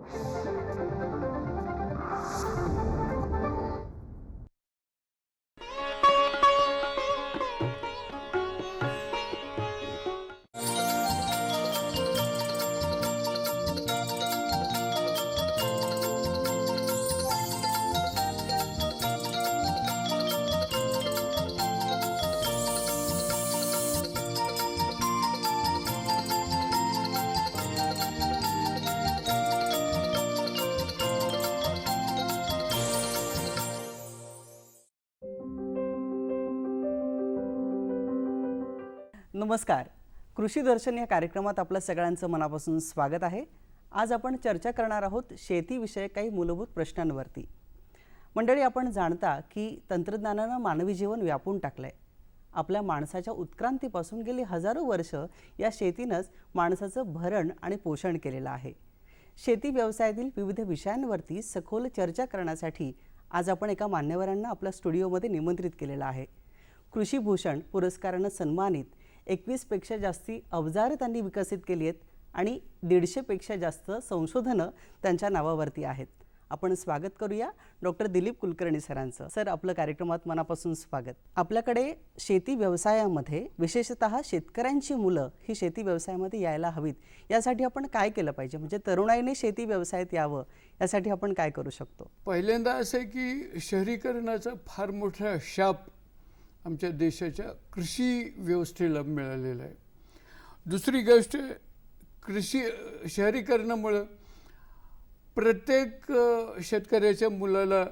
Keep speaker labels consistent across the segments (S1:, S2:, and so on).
S1: Thank you. नमस्कार. कृषी दर्शन या कार्यक्रमात आपलं सगळ्यांचं मनापासून स्वागत आहे. आज आपण चर्चा करणार आहोत शेतीविषयक काही मूलभूत प्रश्नांवरती. मंडळी आपण जाणता की तंत्रज्ञानानं मानवी जीवन व्यापून टाकलं आहे आपल्या माणसाच्या उत्क्रांतीपासून गेली हजारो वर्ष या शेतीनंच माणसाचं भरण आणि पोषण केलेलं आहे. शेती व्यवसायातील विविध विषयांवरती सखोल चर्चा करण्यासाठी आज आपण एका मान्यवरांना आपल्या स्टुडिओमध्ये निमंत्रित केलेलं आहे. कृषीभूषण पुरस्कारानं सन्मानित एकवीसपेक्षा जास्ती अवजारं त्यांनी विकसित केली आहेत आणि दीडशेपेक्षा जास्त संशोधनं त्यांच्या नावावरती आहेत. आपण स्वागत करूया डॉक्टर दिलीप कुलकर्णी सरांचं. सर आपलं कार्यक्रमात मनापासून स्वागत. आपल्याकडे शेती व्यवसायामध्ये विशेषतः शेतकऱ्यांची मुलं ही शेती व्यवसायामध्ये यायला हवीत. यासाठी आपण काय केलं पाहिजे? म्हणजे तरुणाईने शेती व्यवसायात यावं यासाठी आपण काय करू शकतो?
S2: पहिल्यांदा असं आहे की शहरीकरणाचा फार मोठा शाप आमच्या देशाच्या कृषी व्यवस्थेला मिळालेला आहे. दुसरी गोष्ट कृषी शहरीकरणामुळं प्रत्येक शेतकऱ्याच्या मुलाला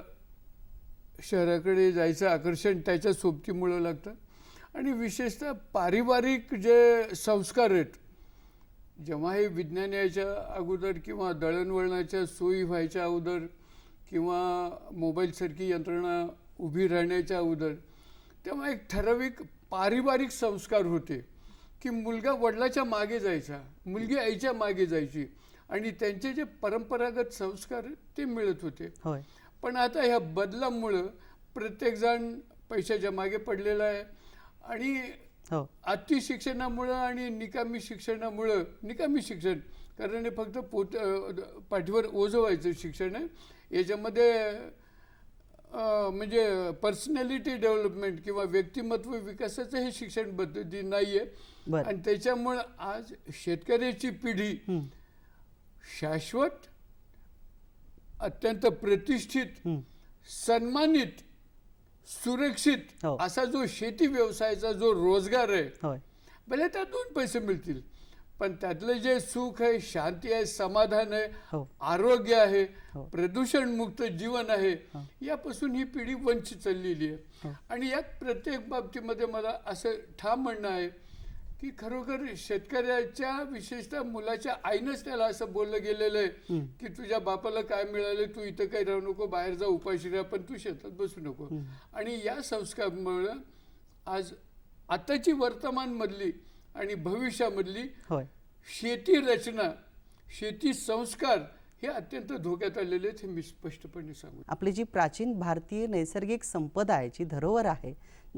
S2: शहराकडे जायचं आकर्षण त्याच्या सोबतीमुळं लागतं. आणि विशेषतः पारिवारिक जे संस्कार आहेत जेव्हा हे विज्ञान यायच्या अगोदर किंवा दळणवळणाच्या सोयी व्हायच्या अगोदर किंवा मोबाईलसारखी यंत्रणा उभी राहण्याच्या अगोदर तेव्हा एक ठराविक पारिवारिक संस्कार होते की मुलगा वडिलाच्या मागे जायचा मुलगी आईच्या मागे जायची आणि त्यांचे जे परंपरागत संस्कार ते मिळत होते. पण आता ह्या बदलामुळं प्रत्येकजण पैशाच्या मागे पडलेला आहे आणि
S1: हो.
S2: अति शिक्षणामुळं आणि निकामी शिक्षणामुळं निकामी शिक्षण कारण हे फक्त पोत पाठीवर ओझं व्हायचं शिक्षण आहे. याच्यामध्ये म्हणजे पर्सनॅलिटी डेव्हलपमेंट किंवा व्यक्तिमत्व विकासाचं हे शिक्षण पद्धती नाही आहे आणि त्याच्यामुळं आज शेतकऱ्याची पिढी शाश्वत अत्यंत प्रतिष्ठित. सन्मानित सुरक्षित
S1: हो.
S2: असा जो शेती व्यवसायाचा जो रोजगार आहे भले त्यात दोन पैसे मिळतील पण त्यातलं जे सुख आहे शांती आहे समाधान आहे
S1: हो.
S2: आरोग्य आहे
S1: हो.
S2: प्रदूषण मुक्त जीवन आहे यापासून ही पिढी वंचित चाललेली आहे.
S1: हो.
S2: आणि यात प्रत्येक बाबतीमध्ये मला असं ठाम म्हणणं आहे की खरोखर शेतकऱ्याच्या विशेषतः मुलाच्या आईनंच त्याला असं बोललं गेलेलं आहे की तुझ्या बापाला काय मिळालं तू इथं काही राहू नको बाहेर जा उपाशी राहा पण तू शेतात बसू नको. आणि या संस्कारामुळं आज आताची वर्तमानमधली आणि भविष्यामधली
S1: होय.
S2: शेती रचना शेती संस्कार हे अत्यंत धोक्यात आलेले आहेत हे मी स्पष्टपणे सांगू.
S1: आपली जी प्राचीन भारतीय नैसर्गिक संपदा आहे जी धरोहर आहे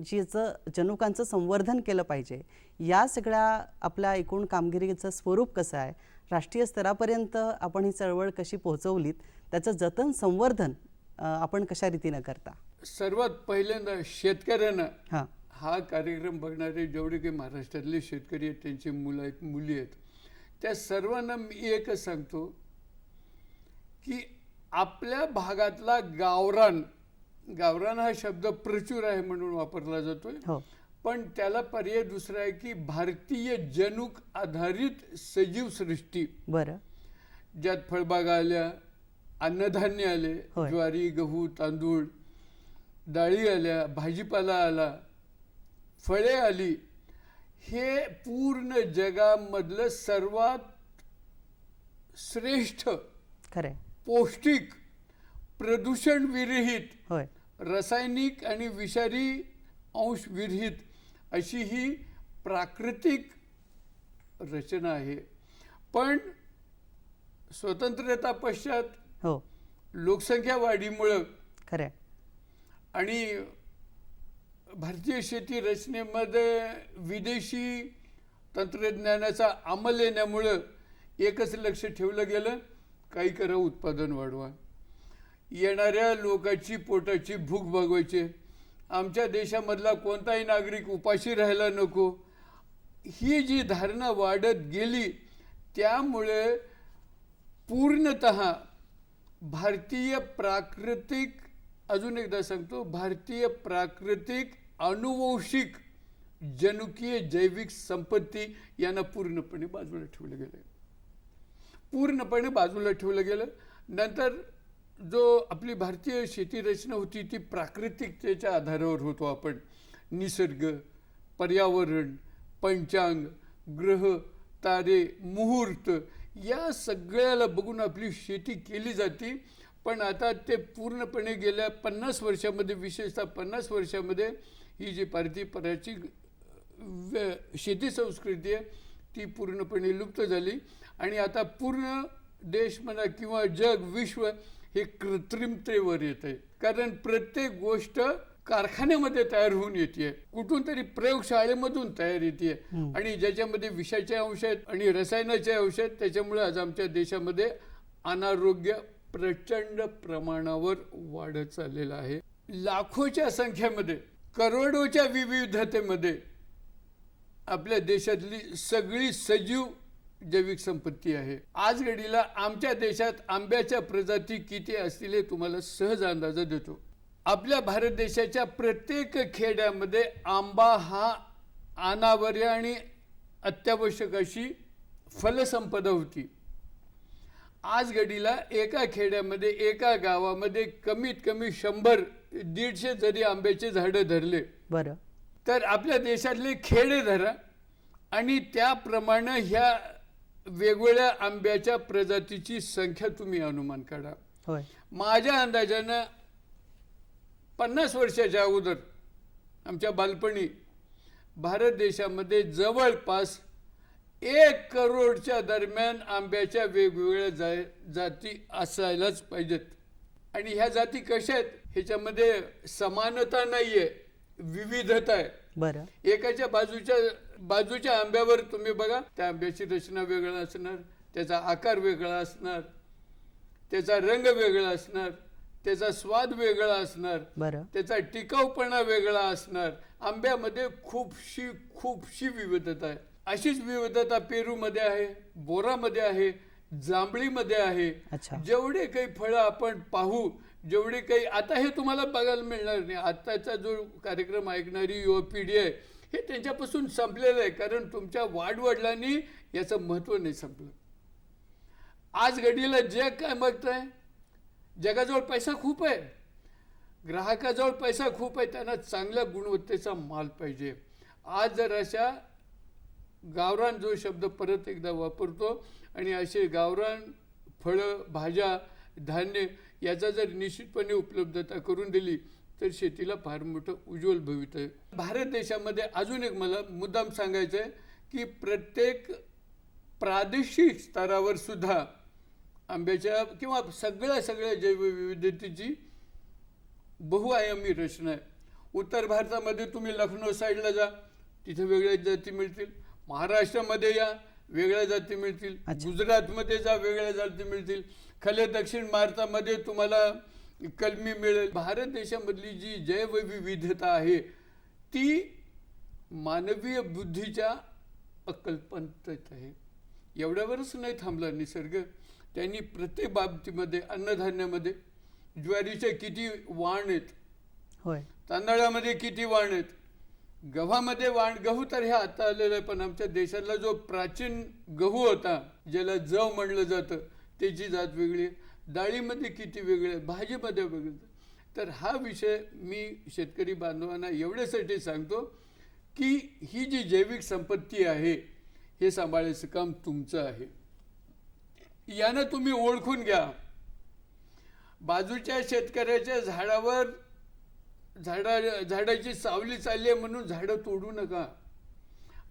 S1: जिचं जनुकांचं संवर्धन केलं पाहिजे या सगळ्या आपल्या एकूण कामगिरीचं स्वरूप कसं आहे राष्ट्रीय स्तरापर्यंत आपण ही चळवळ कशी पोहोचवलीत त्याचं जतन संवर्धन आपण कशा रीतीनं करता?
S2: सर्वात पहिल्यांदा शेतकऱ्यांना
S1: हां
S2: कार्यक्रम बघणारे जेवढे काही महाराष्ट्रातले शेतकरी आहेत त्यांचे मुलं आहेत मुली आहेत त्या सर्वांना मी एकच सांगतो की आपल्या भागातला गावरान गावरान हा शब्द प्रचूर आहे म्हणून वापरला जातोय.
S1: हो.
S2: पण त्याला पर्याय दुसरा आहे की भारतीय जनुक आधारित सजीव सृष्टी.
S1: बरं.
S2: ज्यात फळबागा आल्या अन्नधान्य आले. ज्वारी गहू तांदूळ डाळी आल्या भाजीपाला आला फळे आली. हे पूर्ण जगामधलं सर्वात श्रेष्ठ
S1: खरंय.
S2: पौष्टिक प्रदूषण विरहित
S1: होय.
S2: रासायनिक आणि विषारी अंश विरहित अशी ही प्राकृतिक रचना आहे. पण स्वतंत्रता पश्चात
S1: हो.
S2: लोकसंख्या वाढीमुळं
S1: खरंय.
S2: आणि भारतीय शेती रचनेमध्ये विदेशी तंत्रज्ञानाचा अंमल येण्यामुळं एकच लक्ष ठेवलं गेलं काही करा उत्पादन वाढवा. येणाऱ्या लोकांची पोटाची भूक भागवायची. आमच्या देशामधला कोणताही नागरिक उपाशी राहायला नको. ही जी धारणा वाढत गेली त्यामुळे पूर्णत भारतीय प्राकृतिक अजून एकदा सांगतो भारतीय प्राकृतिक अनुवंशिक जनुकीय जैविक संपत्ती यांना पूर्णपणे बाजूला ठेवलं गेलं पूर्णपणे बाजूला ठेवलं गेलं. नंतर जो आपली भारतीय शेती रचना होती ती प्राकृतिकतेच्या आधारावर होतो आपण. निसर्ग पर्यावरण पंचांग ग्रह तारे मुहूर्त या सगळ्याला बघून आपली शेती केली जाते. पण आता ते पूर्णपणे गेल्या पन्नास वर्षामध्ये विशेषतः पन्नास वर्षामध्ये ही जी भारतीय पराची व- शेती संस्कृती आहे ती पूर्णपणे लुप्त झाली. आणि आता पूर्ण देश म्हणा किंवा जग विश्व हे कृत्रिमतेवर येत आहे कारण प्रत्येक गोष्ट कारखान्यामध्ये तयार होऊन येते कुठून तरी प्रयोगशाळेमधून तयार येते आणि ज्याच्यामध्ये विषाचे अंश आहेत आणि रसायनाचे अंश आहेत त्याच्यामुळे आज आमच्या देशामध्ये अनारोग्य प्रचंड प्रमाणावर वाढत चाललेलं आहे. लाखोच्या संख्येमध्ये करोडोच्या विविधतेमध्ये आपल्या देशातली सगळी सजीव जैविक संपत्ती आहे. आज घडीला आमच्या देशात आंब्याच्या प्रजाती किती असतील हे तुम्हाला सहज अंदाजा देतो. आपल्या भारत देशाच्या प्रत्येक खेड्यामध्ये आंबा हा अनावर्य आणि अत्यावश्यक अशी फलसंपदा होती. आज घडीला एका खेड्यामध्ये एका गावामध्ये कमीत कमी शंभर दीडशे जरी आंब्याचे झाडं धरले
S1: बरं.
S2: तर आपल्या देशातले खेडे धरा आणि त्याप्रमाणे ह्या वेगवेगळ्या आंब्याच्या प्रजातीची संख्या तुम्ही अनुमान काढा. माझ्या अंदाजानं पन्नास वर्षाच्या अगोदर आमच्या बालपणी भारत देशामध्ये जवळपास एक करोडच्या दरम्यान आंब्याच्या वेगवेगळ्या जाय जाती असायलाच पाहिजेत. आणि ह्या जाती कशा आहेत? ह्याच्यामध्ये समानता नाहीये विविधता आहे.
S1: बरं.
S2: एकाच्या बाजूच्या बाजूच्या आंब्यावर तुम्ही बघा त्या आंब्याची रचना वेगळा असणार त्याचा आकार वेगळा असणार त्याचा रंग वेगळा असणार त्याचा स्वाद वेगळा असणार त्याचा टिकाऊपणा वेगळा असणार. आंब्यामध्ये खूपशी खूपशी विविधता आहे. अशीच विविधता पेरूमध्ये आहे बोरामध्ये आहे जांभळीमध्ये आहे. जेवढे काही फळं आपण पाहू जेवढी काही आता हे तुम्हाला बघायला मिळणार नाही. आत्ताचा जो कार्यक्रम ऐकणारी युवा पिढी आहे हे त्यांच्यापासून संपलेलं आहे. कारण तुमच्या वाडवडिलांनी याचं महत्त्व नाही संपलं. आज घडीला जग काय मागतंय जगाजवळ पैसा खूप आहे. ग्राहकाजवळ पैसा खूप आहे. त्यांना चांगल्या गुणवत्तेचा माल पाहिजे. आज जर अशा गावरान जो शब्द परत एकदा वापरतो आणि असे गावरान फळं भाज्या धान्य याचा जर निश्चितपणे उपलब्धता करून दिली तर शेतीला फार मोठं उज्ज्वल भवित आहे. भारत देशामध्ये अजून एक मला मुद्दाम सांगायचं आहे की प्रत्येक प्रादेशिक स्तरावर सुद्धा आंब्याच्या किंवा सगळ्या सगळ्या जैवविविधतेची बहुआयामी रचना आहे. उत्तर भारतामध्ये तुम्ही लखनौ साईडला जा तिथे वेगळ्या जाती मिळतील. महाराष्ट्रामध्ये या वेगळ्या जाती मिळतील. गुजरातमध्ये जा वेगळ्या जाती मिळतील. खाली दक्षिण भारतामध्ये तुम्हाला कलमी मिळेल. भारत देशामधली जी जैवविविधता आहे ती मानवीय बुद्धीच्या अकल्पनेत आहे. एवढ्यावरच नाही थांबला निसर्ग. त्यांनी प्रत्येक बाबतीमध्ये अन्नधान्यामध्ये ज्वारीचे किती वाण आहेत?
S1: होय.
S2: तांदळामध्ये किती वाण आहेत? गव्हामध्ये वाण गहू तर हे आता आलेलं आहे पण आमच्या देशातला जो प्राचीन गहू होता ज्याला जव म्हणलं जातं त्याची जात वेगळी डाळीमध्ये किती वेगळे आहे, भाजीमध्ये वेगळं तर हा विषय मी शेतकरी बांधवांना एवढ्यासाठी सांगतो की ही जी जैविक संपत्ती आहे हे सांभाळायचं काम तुमचं आहे. यानं तुम्ही ओळखून घ्या. बाजूच्या शेतकऱ्याच्या झाडावर झाडा झाडाची सावली चालली आहे म्हणून झाडं तोडू नका.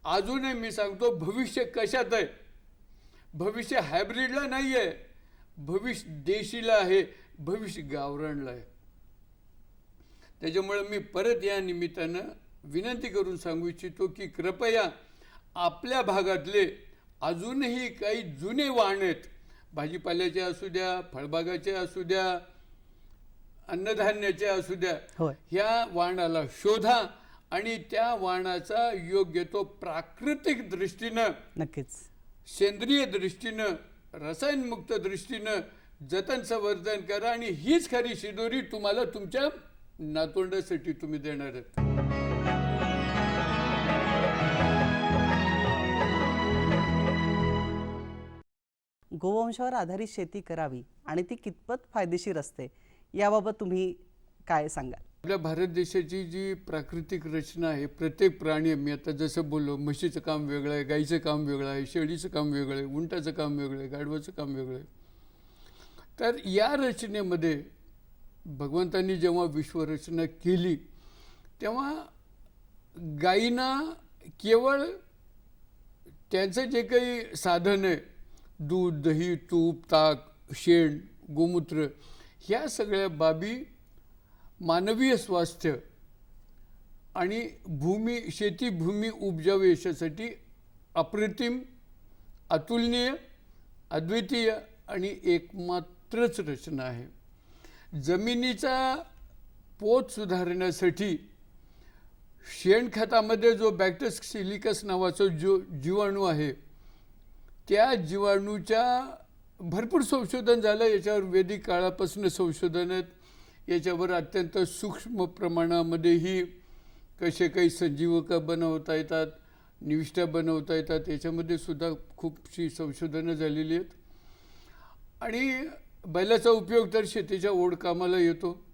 S2: अजूनही मी सांगतो भविष्य कशात आहे? भविष्य हायब्रिडला नाही आहे भविष्य देशीला आहे भविष्य गावरानला आहे. त्याच्यामुळे मी परत या निमित्तानं विनंती करून सांगू इच्छितो की कृपया आपल्या भागातले अजूनही काही जुने वाण आहेत. भाजीपाल्याचे असू द्या फळबागाचे असू द्या अन्नधान्याचे असू द्या
S1: होय.
S2: ह्या वाणाला शोधा आणि त्या वाणाचा योग्य तो प्राकृतिक दृष्टीनं
S1: नक्कीच.
S2: सेंद्रिय दृष्टीनं रसायनमुक्त दृष्टीनं जतन संवर्धन करा आणि हीच खरी शिदोरी तुम्हाला तुमच्या नातोंडासाठी तुम्ही देणार आहेत.
S1: गोवंशावर आधारित शेती करावी आणि ती कितपत फायदेशीर असते याबाबत तुम्ही काय सांगाल?
S2: आपल्या भारत देशाची जी प्राकृतिक रचना आहे प्रत्येक प्राणी मी आता जसं बोललो म्हशीचं काम वेगळं आहे गाईचं काम वेगळं आहे शेळीचं काम वेगळं आहे उंटाचं काम वेगळं आहे गाढवाचं काम वेगळं आहे. तर या रचनेमध्ये भगवंतांनी जेव्हा विश्वरचना केली तेव्हा गायींना केवळ त्यांचं जे काही साधन आहे दूध दही तूप ताक शेण गोमूत्र ह्या सगळ्या बाबी मानवीय स्वास्थ्य आणि भूमी शेतीभूमी उपजावी याच्यासाठी अप्रतिम अतुलनीय अद्वितीय आणि एकमात्रच रचना आहे. जमिनीचा पोत सुधारण्यासाठी शेणखतामध्ये जो बॅक्टस सिलिकस नावाचा जो जीवाणू आहे त्या जीवाणूच्या भरपूर संशोधन झालं. याच्यावर वेदिक काळापासून संशोधन आहेत. याच्यावर अत्यंत सूक्ष्म प्रमाणामध्येही कसे काही संजीवक बनवता येतात निविष्ठा बनवता येतात याच्यामध्ये सुद्धा खूपशी संशोधनं झालेली आहेत. आणि बैलाचा उपयोग तर शेतीच्या ओढकामाला येतो.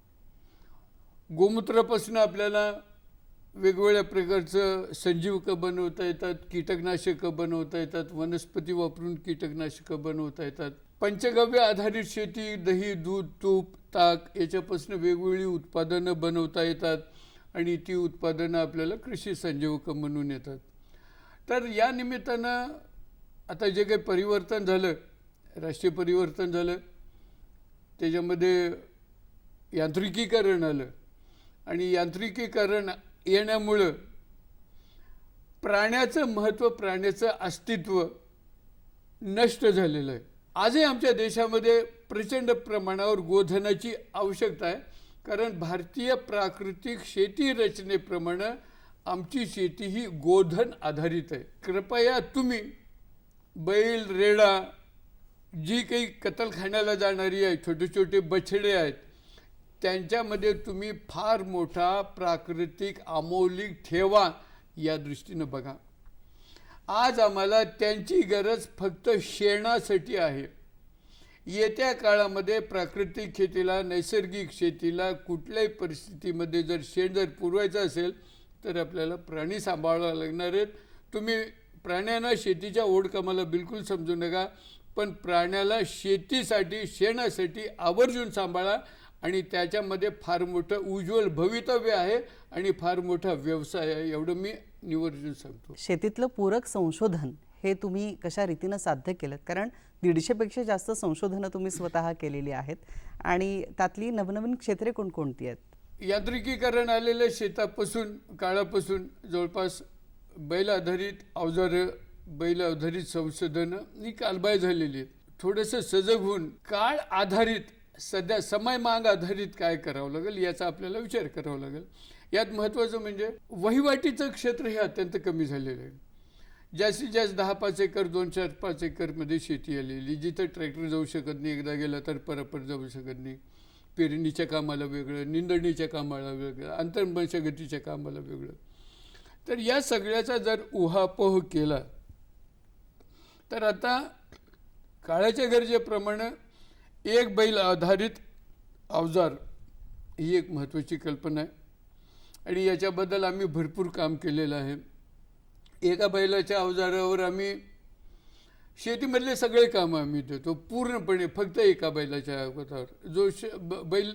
S2: गोमूत्रापासून आपल्याला वेगवेगळ्या प्रकारचं संजीवकं बनवता येतात कीटकनाशकं बनवता येतात वनस्पती वापरून कीटकनाशकं बनवता येतात. पंचगव्य आधारित शेती दही दूध तूप ताक याच्यापासून वेगवेगळी उत्पादनं बनवता येतात आणि ती उत्पादनं आपल्याला कृषी संजीवकं म्हणून येतात. तर या निमित्तानं आता जे काही परिवर्तन झालं राष्ट्रीय परिवर्तन झालं त्याच्यामध्ये यांत्रिकीकरण आलं आणि यांत्रिकीकरण येण्यामुळं प्राण्याचं महत्त्व प्राण्याचं अस्तित्व नष्ट झालेलं आहे. आजही आमच्या देशामध्ये प्रचंड प्रमाणावर गोधनाची आवश्यकता आहे. कारण भारतीय प्राकृतिक शेती रचनेप्रमाणे आमची शेती ही गोधन आधारित आहे. कृपया तुम्ही बैल रेडा जी काही कतलखान्याला जाणारी आहे छोटे छोटे बछडे आहेत त्यांच्यामध्ये तुम्ही फार मोठा प्राकृतिक अमौलिक ठेवा या दृष्टीनं बघा. आज आम्हाला त्यांची गरज फक्त शेणासाठी आहे. येत्या काळामध्ये प्राकृतिक शेतीला नैसर्गिक शेतीला कुठल्याही परिस्थितीमध्ये जर शेण जर पुरवायचं असेल तर आपल्याला प्राणी सांभाळावं लागणार आहेत. तुम्ही प्राण्यांना शेतीच्या ओढकामाला बिलकुल समजू नका पण प्राण्याला शेतीसाठी शेणासाठी आवर्जून सांभाळा आणि त्याच्यामध्ये फार मोठं उज्ज्वल भवितव्य आहे आणि फार मोठा व्यवसाय आहे. एवढं मी निवर्जून सांगतो.
S1: शेतीतलं पूरक संशोधन हे तुम्ही कशा रीतीनं साध्य केलं कारण दीडशेपेक्षा जास्त संशोधनं तुम्ही स्वतः केलेली आहेत आणि त्यातली नवनवीन क्षेत्रे कोणकोणती आहेत?
S2: यांत्रिकीकरण आलेल्या शेतापासून काळापासून जवळपास बैल आधारित अवजारं बैल आधारित संशोधनं ही कालबाय झालेली आहेत. थोडंसं सजग होऊन काळ आधारित सध्या समय माग आधारित काय करावं लागेल याचा आपल्याला विचार करावा लागेल. यात महत्त्वाचं म्हणजे वहिवाटीचं क्षेत्र हे अत्यंत कमी झालेलं आहे. जास्तीत जास्त दहा पाच एकर दोन चार पाच एकरमध्ये शेती आलेली जिथं ट्रॅक्टर जाऊ शकत नाही एकदा गेला तर परपर जाऊ शकत नाही. पेरणीच्या कामाला वेगळं निंदणीच्या कामाला वेगळं आंतरमशागतीच्या कामाला वेगळं. तर या सगळ्याचा जर उहापोह केला तर आता काळाच्या गरजेप्रमाणे एक बैल आधारित अवजार ही एक महत्त्वाची कल्पना आहे. आणि याच्याबद्दल आम्ही भरपूर काम केलेलं आहे. एका बैलाच्या अवजारावर आम्ही शेतीमधले सगळे कामं आम्ही देतो पूर्णपणे फक्त एका बैलाच्या अवजारावर जो श ब- बैल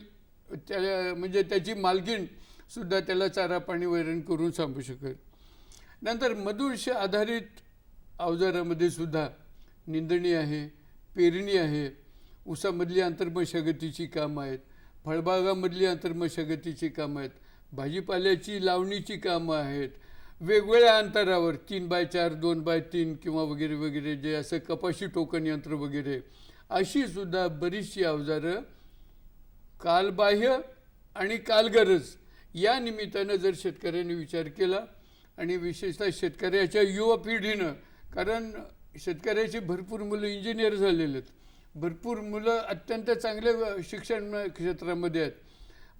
S2: त्या म्हणजे त्याची मालकीण सुद्धा त्याला चारा पाणी वैरण करून सांगू शकेल. नंतर मधुष्य आधारित अवजारामध्ये सुद्धा निंदणी आहे पेरणी आहे. ऊसामधली आंतरमशागतीची कामं आहेत फळबागामधली आंतरमशागतीची कामं आहेत. भाजीपाल्याची लावणीची कामं आहेत. वेगवेगळ्या अंतरावर तीन बाय चार दोन बाय तीन किंवा वगैरे वगैरे जे असं कपाशी टोकन यंत्र वगैरे अशी सुद्धा बरीचशी अवजारं कालबाह्य आणि कालगरज या निमित्तानं जर शेतकऱ्यांनी विचार केला आणि विशेषतः शेतकऱ्याच्या युवा पिढीनं कारण शेतकऱ्याची भरपूर मुलं इंजिनियर झालेले आहेत. भरपूर मुलं अत्यंत चांगल्या शिक्षण क्षेत्रामध्ये आहेत.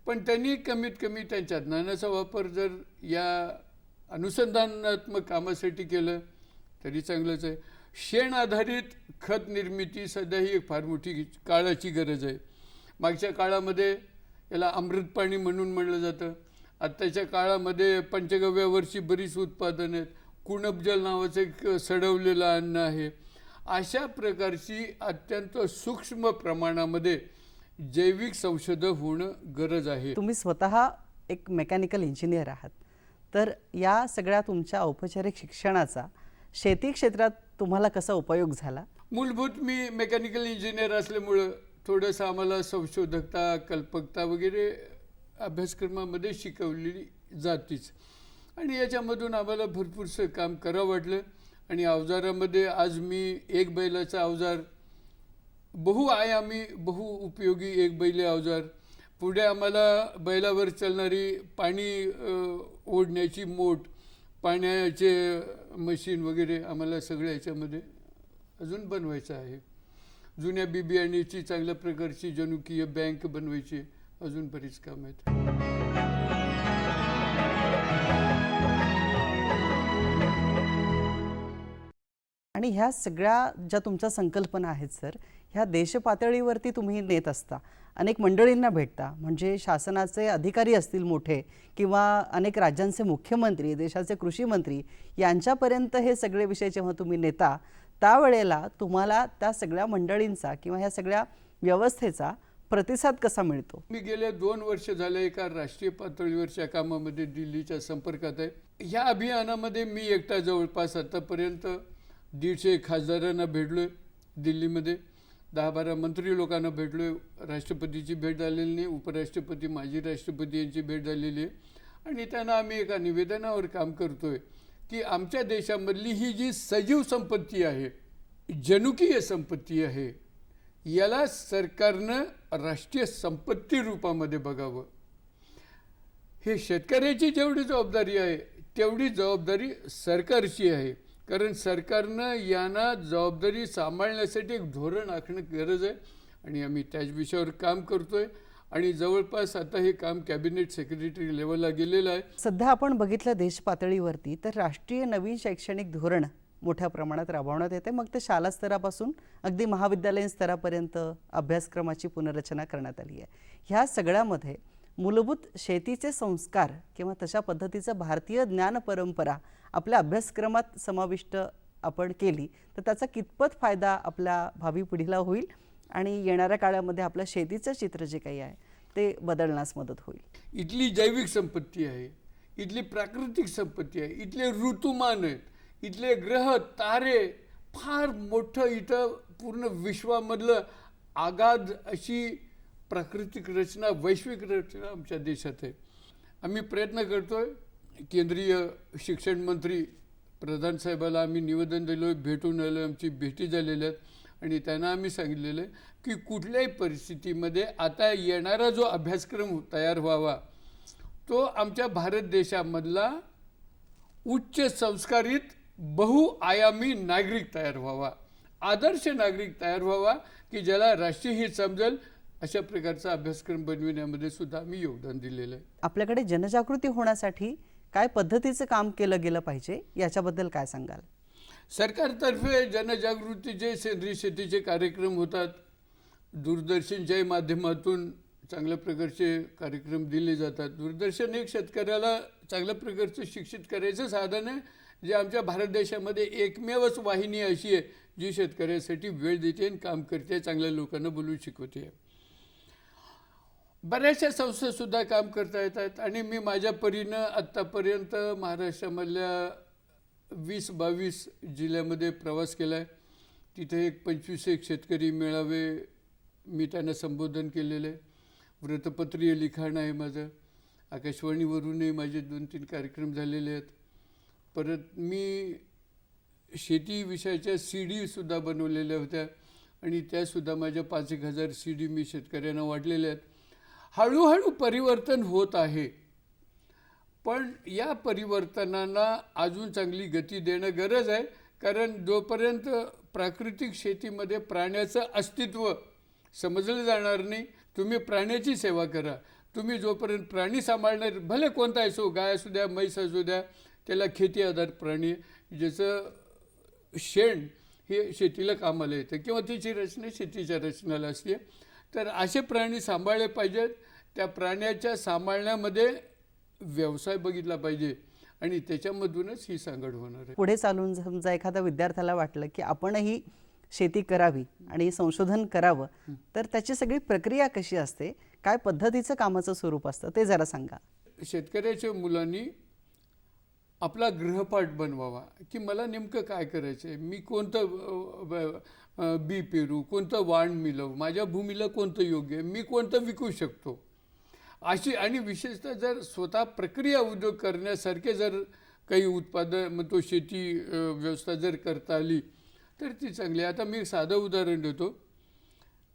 S2: पण त्यांनी कमीत कमी त्यांच्या ज्ञानाचा वापर जर या अनुसंधानात्मक कामासाठी केलं तरी चांगलंच आहे. शेण आधारित खत निर्मिती सध्या ही एक फार मोठी काळाची गरज आहे. मागच्या काळामध्ये याला अमृत पाणी म्हणून म्हणलं जातं. आत्ताच्या काळामध्ये पंचगव्यावरची बरीच उत्पादनं आहेत. कुणबजल नावाचं एक सडवलेलं अन्न आहे. अशा प्रकारची अत्यंत सूक्ष्म प्रमाणामध्ये जैविक संशोधन होणं गरज आहे.
S1: तुम्ही स्वतः एक मेकॅनिकल इंजिनियर आहात. तर या सगळ्या तुमच्या औपचारिक शिक्षणाचा शेती क्षेत्रात तुम्हाला कसा उपयोग झाला?
S2: मूलभूत मी मेकॅनिकल इंजिनियर असल्यामुळं थोडंसं आम्हाला संशोधकता कल्पकता वगैरे अभ्यासक्रमामध्ये शिकवलेली जातीच. आणि याच्यामधून आम्हाला भरपूरसं काम करावं वाटलं. आणि अवजारामध्ये आज मी एक बैलाचं अवजार बहुआयामी बहुउपयोगी एक बैले अवजार. पुढे आम्हाला बैलावर चालणारी पाणी ओढण्याची मोठ पाण्याचे मशीन वगैरे आम्हाला सगळ्या याच्यामध्ये अजून बनवायचं आहे. जुन्या बी बियाण्याची चांगल्या प्रकारची जनुकीय बँक बनवायची अजून बरीच काम आहेत.
S1: आणि ह्या सगळ्या ज्या तुमच्या संकल्पना आहेत सर ह्या देशपातळीवरती तुम्ही नेत असता. अनेक मंडळींना भेटता. म्हणजे शासनाचे अधिकारी असतील मोठे किंवा अनेक राज्यांचे मुख्यमंत्री देशाचे कृषी मंत्री यांच्यापर्यंत हे सगळे विषय जेव्हा तुम्ही नेता त्यावेळेला तुम्हाला त्या सगळ्या मंडळींचा किंवा ह्या सगळ्या व्यवस्थेचा प्रतिसाद कसा मिळतो?
S2: मी गेल्या दोन वर्ष झाले एका राष्ट्रीय पातळीवरच्या कामामध्ये दिल्लीच्या संपर्कात आहे. ह्या अभियानामध्ये मी एकटा जवळपास आतापर्यंत दीडशे खासदारांना भेटलोय दिल्लीमध्ये. दहा बारा मंत्री लोकांना भेटलो आहे राष्ट्रपतीची भेट झालेली नाही. उपराष्ट्रपती माजी राष्ट्रपती यांची भेट झालेली आहे. आणि त्यांना आम्ही एका निवेदनावर काम करतोय की आमच्या देशामधली ही जी सजीव संपत्ती आहे जनुकीय संपत्ती आहे याला सरकारनं राष्ट्रीय संपत्ती रूपामध्ये बघावं. हे शेतकऱ्याची जेवढी जबाबदारी आहे तेवढी जबाबदारी सरकारची आहे. कारण सरकारनं यांना जबाबदारी सांभाळण्यासाठी एक धोरण आखणं गरज आहे. आणि आम्ही त्याच विषयावर काम करतोय. आणि जवळपास आता हे काम कॅबिनेट सेक्रेटरी लेवलला गेलेलं आहे.
S1: सध्या आपण बघितलं देश पातळीवरती तर राष्ट्रीय नवीन शैक्षणिक धोरण मोठ्या प्रमाणात राबवण्यात येते मग ते शाला स्तरापासून अगदी महाविद्यालयीन स्तरापर्यंत अभ्यासक्रमाची पुनर्रचना करण्यात आली आहे. ह्या सगळ्यामध्ये मूलभूत शेतीचे संस्कार किंवा तशा पद्धतीचं भारतीय ज्ञान परंपरा आपल्या अभ्यासक्रमात समाविष्ट आपण केली तर त्याचा कितपत फायदा आपल्या भावी पिढीला होईल आणि येणाऱ्या काळामध्ये आपल्या शेतीचं चित्र जे काही आहे ते बदलण्यास मदत होईल?
S2: इथली जैविक संपत्ती आहे इथली प्राकृतिक संपत्ती आहे इथले ऋतुमान आहेत इथले ग्रह तारे फार मोठं इथं पूर्ण विश्वामधलं आगाध अशी प्राकृतिक रचना वैश्विक रचना आमच्या देशात आहे. आम्ही प्रयत्न करतो आहे केंद्रीय शिक्षण मंत्री प्रधान साहेबाला आम्ही निवेदन दिलो आहे भेटून आलो आमची भेटी झालेल्या आहेत. आणि त्यांना आम्ही सांगितलेलं आहे की कुठल्याही परिस्थितीमध्ये आता येणारा जो अभ्यासक्रम तयार व्हावा तो आमच्या भारत देशामधला उच्च संस्कारित बहुआयामी नागरिक तयार व्हावा. आदर्श नागरिक तयार व्हावा की ज्याला राष्ट्रीय हित समजेल अशा प्रकारचा अभ्यासक्रम बनविण्यामध्ये सुद्धा आम्ही योगदान दिलेलं आहे.
S1: आपल्याकडे जनजागृती होण्यासाठी काय पद्धतीचं काम केलं गेलं पाहिजे? याच्याबद्दल काय सांगाल?
S2: सरकारतर्फे जनजागृतीचे सेंद्रिय शेतीचे कार्यक्रम होतात दूरदर्शनच्याही माध्यमातून चांगल्या प्रकारचे कार्यक्रम दिले जातात. दूरदर्शन एक शेतकऱ्याला चांगल्या प्रकारचं शिक्षित करायचं साधन आहे. जे आमच्या भारत देशामध्ये एकमेवच वाहिनी अशी आहे जी शेतकऱ्यासाठी वेळ देते आणि काम करते चांगल्या लोकांना बोलून शिकवते. बऱ्याचशा संस्थासुद्धा काम करता येतात. आणि मी माझ्या परीनं आत्तापर्यंत महाराष्ट्रामधल्या वीस बावीस जिल्ह्यामध्ये प्रवास केला आहे तिथे एक पंचवीस एक शेतकरी मेळावे मी त्यांना संबोधन केलेलं आहे वृत्तपत्रीय लिखाण आहे माझं. आकाशवाणीवरूनही माझे दोन तीन कार्यक्रम झालेले आहेत. परत मी शेती विषयाच्या सी डीसुद्धा बनवलेल्या होत्या. आणि त्यासुद्धा माझ्या पाच एक हजार सी डी मी शेतकऱ्यांना वाटलेल्या आहेत. हळूहळू परिवर्तन होत आहे. पण या परिवर्तनांना अजून चांगली गती देणं गरज आहे कारण जोपर्यंत प्राकृतिक शेतीमध्ये प्राण्याचं अस्तित्व समजलं जाणार नाही तुम्ही प्राण्याची सेवा करा. तुम्ही जोपर्यंत प्राणी सांभाळणार भले कोणता असो गाय असू द्या म्हैस असू द्या त्याला खेती आधार प्राणी ज्याचं शेण हे शेतीला कामाला येतं किंवा तिची रचना शेतीच्या रचनेला असते. तर असे प्राणी सांभाळले पाहिजेत. त्या प्राण्याच्या सांभाळण्यामध्ये व्यवसाय बघितला पाहिजे आणि त्याच्यामधूनच ही सांगड होणार आहे.
S1: पुढे चालून समजा एखाद्या विद्यार्थ्याला वाटलं की आपणही शेती करावी आणि संशोधन करावं तर त्याची सगळी प्रक्रिया कशी असते? काय पद्धतीचं कामाचं स्वरूप असतं? ते जरा सांगा.
S2: शेतकऱ्याच्या मुलांनी आपला गृहपाठ बनवावा. की मला नेमकं काय करायचं आहे मी कोणतं बी पेरू कोणतं वाण मिळवू माझ्या भूमीला कोणतं योग्य आहे मी कोणतं विकू शकतो? अशी आणि विशेषतः जर स्वतः प्रक्रिया उद्योग करण्यासारखे जर काही उत्पादन मग तो शेती व्यवस्था जर करता आली तर ती चांगली आहे. आता मी एक साधं उदाहरण देतो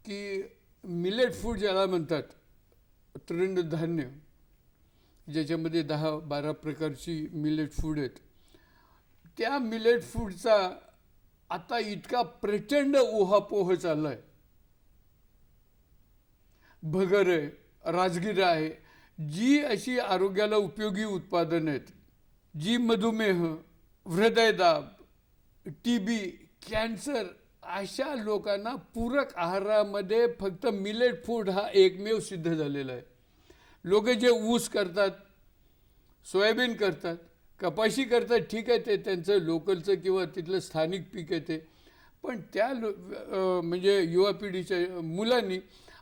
S2: की मिलेट फूड ज्याला म्हणतात तृणधान्य. ज्याच्यामध्ये दहा बारा प्रकारची मिलेट फूड आहेत. त्या मिलेट फूडचा आता इतका प्रचंड ओहापोह चालला आहे भगर आहे राजगिरा आहे जी अशी आरोग्याला उपयोगी उत्पादनं आहेत. जी मधुमेह हृदयदाब टी बी कॅन्सर अशा लोकांना पूरक आहारामध्ये फक्त मिलेट फूड हा एकमेव सिद्ध झालेला आहे. लोक जे ऊस करतात सोयाबीन करतात कपाशी करतात ठीक आहे ते त्यांचं लोकलचं किंवा तिथलं स्थानिक पीक आहे ते. पण त्या लो म्हणजे युवा पिढीच्या मुलांनी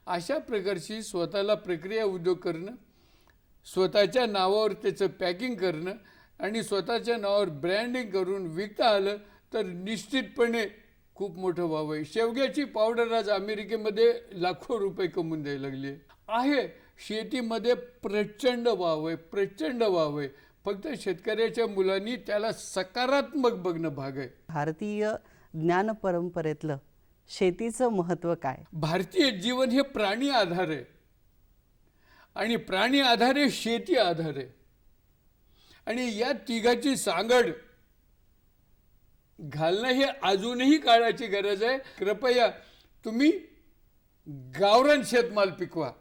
S2: अशा प्रकारची स्वतःला प्रक्रिया उद्योग करणं स्वतःच्या नावावर त्याचं पॅकिंग करणं आणि स्वतःच्या नावावर ब्रँडिंग करून विकता आलं तर निश्चितपणे खूप मोठं व्हावं. आहे शेवग्याची पावडर आज अमेरिकेमध्ये लाखो रुपये कमवून द्यायला लागली आहे. शेतीमध्ये प्रचंड वाव आहे प्रचंड वाव आहे. फक्त शेतकऱ्याच्या मुलांनी त्याला सकारात्मक बघणं भाग आहे.
S1: भारतीय ज्ञान परंपरेतलं शेतीचं महत्त्व काय?
S2: भारतीय जीवन हे प्राणी आधार आहे. आणि प्राणी आधार आहे शेती आधार आहे. आणि या तिघाची सांगड घालणं हे अजूनही काळाची गरज आहे. कृपया तुम्ही गावरान शेतमाल पिकवा.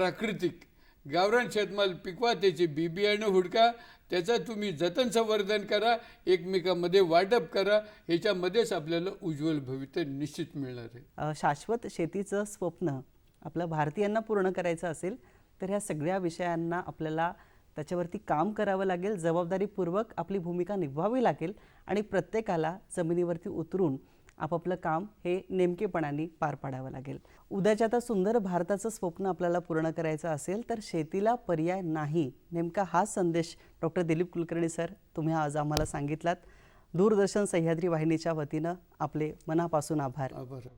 S2: प्राकृतिक. गावरान शेतमाल पिकवा त्याचे बी बियाणं हुडका त्याचं तुम्ही जतन संवर्धन करा एकमेकांमध्ये वाटप करा ह्याच्यामध्येच आपल्याला उज्ज्वल भविष्य निश्चित मिळणार आहे.
S1: शाश्वत शेतीचं स्वप्न आपलं भारतीयांना पूर्ण करायचं असेल तर ह्या सगळ्या विषयांना आपल्याला त्याच्यावरती काम करावं लागेल जबाबदारीपूर्वक आपली भूमिका निभवावी लागेल आणि प्रत्येकाला जमिनीवरती उतरून आपापलं काम हे नेमकेपणाने पार पाडावं लागेल. उद्याच्या आता सुंदर भारताचं स्वप्न आपल्याला पूर्ण करायचं असेल तर शेतीला पर्याय नाही नेमका हा संदेश डॉक्टर दिलीप कुलकर्णी सर तुम्ही आज आम्हाला सांगितलात. दूरदर्शन सह्याद्री वाहिनीच्या वतीनं आपले मनापासून आभार.
S2: आभार.